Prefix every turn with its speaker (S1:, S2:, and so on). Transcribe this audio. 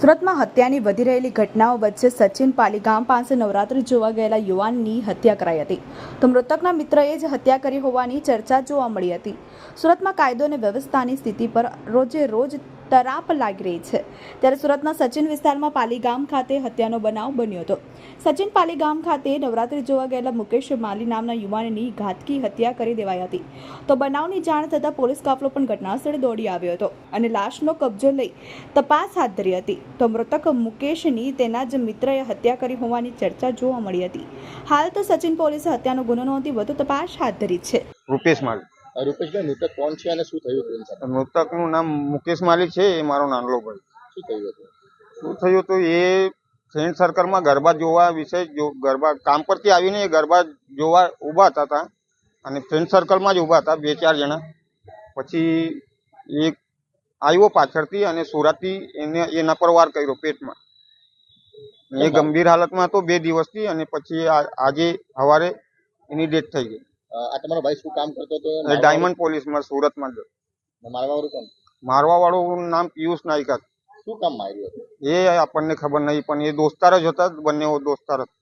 S1: સુરતમાં હત્યાની વધી રહેલી ઘટનાઓ વચ્ચે સચિન પાલી ગામ પાસે નવરાત્રિ જોવા ગયેલા યુવાનની હત્યા કરાઈ હતી. તો મૃતકના મિત્રએ જ હત્યા કરી હોવાની ચર્ચા જોવા મળી હતી. સુરતમાં કાયદો અને વ્યવસ્થાની સ્થિતિ પર રોજે રોજ તરાપ લાગી રહી છે. ત્યારે સુરતના સચિન વિસ્તારમાં પાલીગામ ખાતે હત્યાનો બનાવ બન્યો હતો. સચિન પાલીગામ ખાતે નવરાત્રી જોવા ગયેલા મુકેશ માલી નામના યુવાનની ઘાતકી હત્યા કરી દેવાઈ હતી. તો બનાવની જાણ થતાં પોલીસ કાફલો પણ ઘટનાસ્થળે દોડી આવ્યો હતો અને લાશનો કબજો લઈ તપાસ હાથ ધરી હતી. તો મૃતક મુકેશની તેના જ મિત્રએ હત્યા કરી હોવાની ચર્ચા જોવા મળી હતી. હાલ તો સચિન પોલીસે હત્યાનો ગુનો નોંધી વધુ તપાસ હાથ ધરી છે.
S2: રૂપેશ માલિક.
S3: અ, રૂપેશભાઈ મૃતક કોણ છે અને શું થયું હતું એની સાથે
S2: મૃતકનું નામ મુકેશ માલિક છે એ મારો નાનલો ભાઈ.
S3: શું થયું હતું?
S2: શું થયું હતું એ ફ્રેન્ડ સર્કલમાં ગરબા જોવા વિશે જો ગરબા કામ પરથી આવીને એ ગરબા જોવા ઊભા હતા તા અને ફ્રેન્ડ સર્કલમાં જ ઊભા હતા બે ચાર જણા. પછી એક આવ્યો પાછળથી અને સુરતથી એને એના પર વાર કર્યો પેટમાં. એ ગંભીર હાલતમાં હતો બે દિવસથી અને પછી આ- આજે સવારે એની ડેથ થઈ ગઈ.
S3: આ તમારો ભાઈ શું કામ કરતો હતો?
S2: ડાયમંડ પોલીસમાં સુરતમાં
S3: મારવાવાળું કોણ?
S2: મારવા વાળું નામ પિયુષ નાયકા.
S3: શું કામ માર્યું હતું?
S2: એ આપણને ખબર નહીં પણ એ દોસ્તાર જ હતા બંને દોસ્તાર હતા